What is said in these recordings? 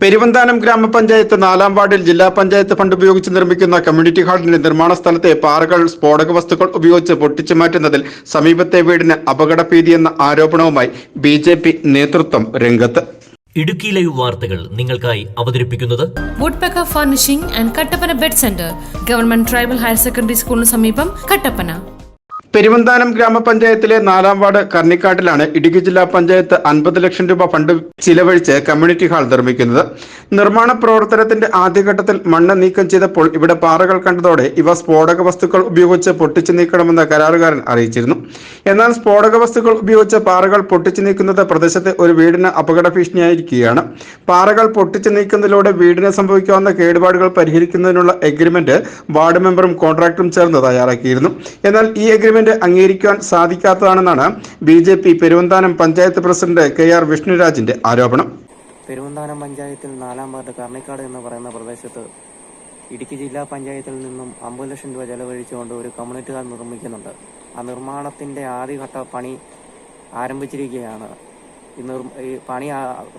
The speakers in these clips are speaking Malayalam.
പെരുവന്താനം ഗ്രാമപഞ്ചായത്ത് നാലാം വാർഡിൽ ജില്ലാ പഞ്ചായത്ത് ഫണ്ട് ഉപയോഗിച്ച് നിർമ്മിക്കുന്ന കമ്മ്യൂണിറ്റി ഹാളിന്റെ നിർമ്മാണ സ്ഥലത്തെ പാറകൾ സ്ഫോടക വസ്തുക്കൾ ഉപയോഗിച്ച് പൊട്ടിച്ചു മാറ്റുന്നതിൽ സമീപത്തെ വീടിന് അപകടഭീതിയെന്ന ആരോപണവുമായി ബി ജെ പി നേതൃത്വം രംഗത്ത്. ഇടുക്കി ലൈവ് വാർത്തകൾ നിങ്ങൾക്കായി അവതരിപ്പിക്കുന്നത് woodpecker furnishing and Kattappana bed centre government tribal higher secondary സ്കൂളിന് സമീപം കട്ടപ്പന. പെരുവന്താനം ഗ്രാമപഞ്ചായത്തിലെ നാലാം വാർഡ് കർണിക്കാട്ടിലാണ് ഇടുക്കി ജില്ലാ പഞ്ചായത്ത് അൻപത് ലക്ഷം രൂപ ഫണ്ട് ചിലവഴിച്ച് കമ്മ്യൂണിറ്റി ഹാൾ നിർമ്മിക്കുന്നത്. നിർമ്മാണ പ്രവർത്തനത്തിന്റെ ആദ്യഘട്ടത്തിൽ മണ്ണ് നീക്കം ചെയ്തപ്പോൾ ഇവിടെ പാറകൾ കണ്ടതോടെ ഇവ സ്ഫോടക വസ്തുക്കൾ ഉപയോഗിച്ച് പൊട്ടിച്ചു നീക്കണമെന്ന് കരാറുകാരൻ അറിയിച്ചിരുന്നു. എന്നാൽ സ്ഫോടക വസ്തുക്കൾ ഉപയോഗിച്ച് പാറകൾ പൊട്ടിച്ചു നീക്കുന്നത് പ്രദേശത്തെ ഒരു വീടിന് അപകട ഭീഷണിയായിരിക്കുകയാണ്. പാറകൾ പൊട്ടിച്ചു നീക്കുന്നതിലൂടെ വീടിന് സംഭവിക്കാവുന്ന കേടുപാടുകൾ പരിഹരിക്കുന്നതിനുള്ള എഗ്രിമെന്റ് വാർഡ് മെമ്പറും കോൺട്രാക്ടറും ചേർന്ന് തയ്യാറാക്കിയിരുന്നു. എന്നാൽ ഈ എഗ്രിമെന്റ് അംഗീകരിക്കാൻ സാധിക്കാത്തതാണെന്നാണ് B J P Peruvanthanam panchayat president K R വിഷ്ണുരാജിന്റെ ആരോപണം. പെരുവന്താനം പഞ്ചായത്തിൽ നാലാം വാർഡ് കർണിക്കാട് എന്ന് പറയുന്ന പ്രദേശത്ത് ഇടുക്കി ജില്ലാ പഞ്ചായത്തിൽ നിന്നും അമ്പത് ലക്ഷം രൂപ ചെലവഴിച്ചുകൊണ്ട് ഒരു കമ്മ്യൂണിറ്റി ഹാൾ നിർമ്മിക്കുന്നുണ്ട്. ആ നിർമ്മാണത്തിന്റെ ആദ്യഘട്ട പണി ആരംഭിച്ചിരിക്കുകയാണ്. ഈ പണി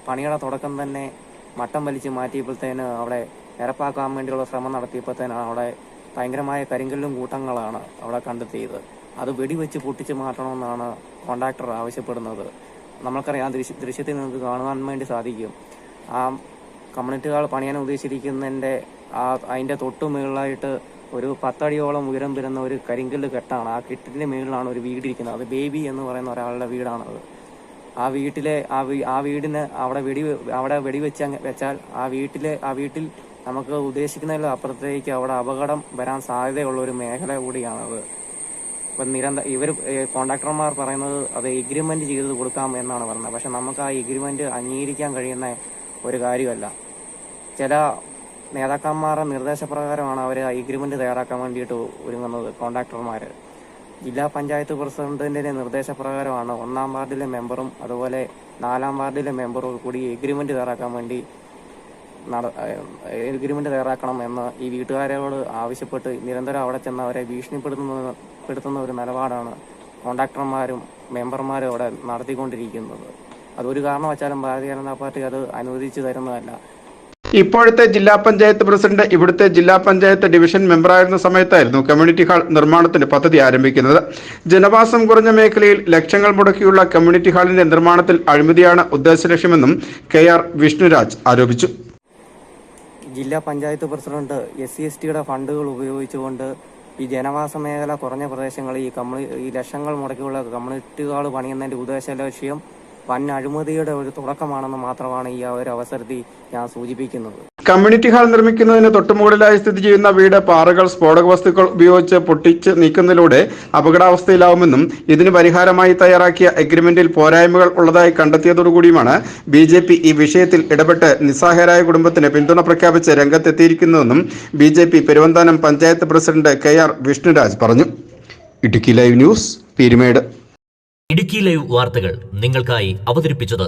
പണിയുടെ തുടക്കം തന്നെ മട്ടം വലിച്ച് മാറ്റിയപ്പോഴത്തേന് അവിടെ നിരപ്പാക്കാൻ വേണ്ടിയുള്ള ശ്രമം നടത്തിയപ്പോഴത്തേനാണ് അവിടെ ഭയങ്കരമായ കരിങ്കല്ലും കൂട്ടങ്ങളാണ് അവിടെ കണ്ടെത്തിയത്. അത് വെടിവെച്ച് പൊട്ടിച്ച് മാറ്റണമെന്നാണ് കോൺട്രാക്ടർ ആവശ്യപ്പെടുന്നത്. നമ്മൾക്കറിയാം ദൃശ്യ ദൃശ്യത്തിൽ നിങ്ങൾക്ക് കാണുവാൻ വേണ്ടി സാധിക്കും. ആ കമ്മ്യൂണിറ്റികൾ പണിയാൻ ഉദ്ദേശിച്ചിരിക്കുന്നതിന്റെ ആ അതിന്റെ തൊട്ടു മുകളിലായിട്ട് ഒരു പത്തടിയോളം ഉയരം വരുന്ന ഒരു കരിങ്കല്ല് കെട്ടാണ്. ആ കെട്ടിന്റെ മുകളിലാണ് ഒരു വീടിരിക്കുന്നത്. അത് ബേബി എന്ന് പറയുന്ന ഒരാളുടെ വീടാണത്. ആ വീട്ടിലെ ആ ആ വീടിന് അവിടെ വെടി അവിടെ വെടിവെച്ച വെച്ചാൽ ആ വീട്ടിലെ ആ വീട്ടിൽ നമുക്ക് ഉദ്ദേശിക്കുന്നതിലും അപ്പുറത്തേക്ക് അവിടെ അപകടം വരാൻ സാധ്യതയുള്ള ഒരു മേഖല കൂടിയാണത്. ഇപ്പം നിരന്തര ഇവർ കോൺട്രാക്ടർമാർ പറയുന്നത് അത് എഗ്രിമെന്റ് ചെയ്ത് കൊടുക്കാം എന്നാണ് പറഞ്ഞത്. പക്ഷെ നമുക്ക് ആ എഗ്രിമെന്റ് അംഗീകരിക്കാൻ കഴിയുന്ന ഒരു കാര്യമല്ല. ചില നേതാക്കന്മാരുടെ നിർദ്ദേശപ്രകാരമാണ് അവർ എഗ്രിമെന്റ് തയ്യാറാക്കാൻ വേണ്ടിയിട്ട് ഒരുങ്ങുന്നത് കോൺട്രാക്ടർമാർ ജില്ലാ പഞ്ചായത്ത് പ്രസിഡന്റിന്റെ നിർദ്ദേശപ്രകാരമാണ് ഒന്നാം വാർഡിലെ മെമ്പറും അതുപോലെ നാലാം വാർഡിലെ മെമ്പറും കൂടി എഗ്രിമെന്റ് തയ്യാറാക്കാൻ വേണ്ടി എഗ്രിമെന്റ് തയ്യാറാക്കണം എന്ന് ഈ വീട്ടുകാരോട് ആവശ്യപ്പെട്ട് നിരന്തരം അവിടെ ചെന്ന് അവരെ ഭീഷണിപ്പെടുത്തുന്ന പെടുത്തുന്ന ഒരു നിലപാടാണ് കോൺട്രാക്ടർമാരും മെമ്പർമാരും അവിടെ നടത്തിക്കൊണ്ടിരിക്കുന്നത്. അതൊരു കാരണവശാലും ഭാരതീയ ജനതാ പാർട്ടി അത് അനുവദിച്ചു തരുന്നതല്ല. ഇപ്പോഴത്തെ ജില്ലാ പഞ്ചായത്ത് പ്രസിഡന്റ് ഇവിടുത്തെ ജില്ലാ പഞ്ചായത്ത് ഡിവിഷൻ മെമ്പറായിരുന്ന സമയത്തായിരുന്നു കമ്മ്യൂണിറ്റി ഹാൾ നിർമ്മാണത്തിന് പദ്ധതി ആരംഭിക്കുന്നത്. ജനവാസം കുറഞ്ഞ മേഖലയിൽ ലക്ഷങ്ങൾ മുടക്കിയുള്ള കമ്മ്യൂണിറ്റി ഹാളിന്റെ നിർമ്മാണത്തിൽ അഴിമതിയാണ് ഉദ്ദേശലക്ഷ്യമെന്നും കെ ആർ വിഷ്ണുരാജ് ആരോപിച്ചു. ജില്ലാ panchayat president S C S ടിയുടെ ഫണ്ടുകൾ ഉപയോഗിച്ചുകൊണ്ട് ഈ ജനവാസ മേഖല കുറഞ്ഞ പ്രദേശങ്ങളിൽ ഈ കമ്മ്യൂണി ഈ ലക്ഷങ്ങൾ മുടക്കിയുള്ള കമ്മ്യൂണിറ്റികൾ പണിയുന്നതിന്റെ ഉദ്ദേശ ലക്ഷ്യം വൻ അഴിമതിയുടെ ഒരു തുടക്കമാണെന്ന് മാത്രമാണ് ഈ ഒരു അവസരത്തിൽ ഞാൻ സൂചിപ്പിക്കുന്നത്. കമ്മ്യൂണിറ്റി ഹാൾ നിർമ്മിക്കുന്നതിന് തൊട്ടുമുകളിലായി സ്ഥിതി ചെയ്യുന്ന വീട് പാറകൾ സ്ഫോടക വസ്തുക്കൾ ഉപയോഗിച്ച് പൊട്ടിച്ച് നീക്കുന്നതിലൂടെ അപകടാവസ്ഥയിലാവുമെന്നും ഇതിന് പരിഹാരമായി തയ്യാറാക്കിയ അഗ്രിമെന്റിൽ പോരായ്മകൾ ഉള്ളതായി കണ്ടെത്തിയതോടുകൂടിയുമാണ് ബി ജെ പി ഈ വിഷയത്തിൽ ഇടപെട്ട് നിസ്സഹായരായ കുടുംബത്തിന് പിന്തുണ പ്രഖ്യാപിച്ച് രംഗത്തെത്തിയിരിക്കുന്നതെന്നും B J P Peruvanthanam panchayat president K R Vishnuraj പറഞ്ഞു. Idukki live news Peermade. Idukki live വാർത്തകൾ നിങ്ങൾക്കായി അവതരിപ്പിച്ചത്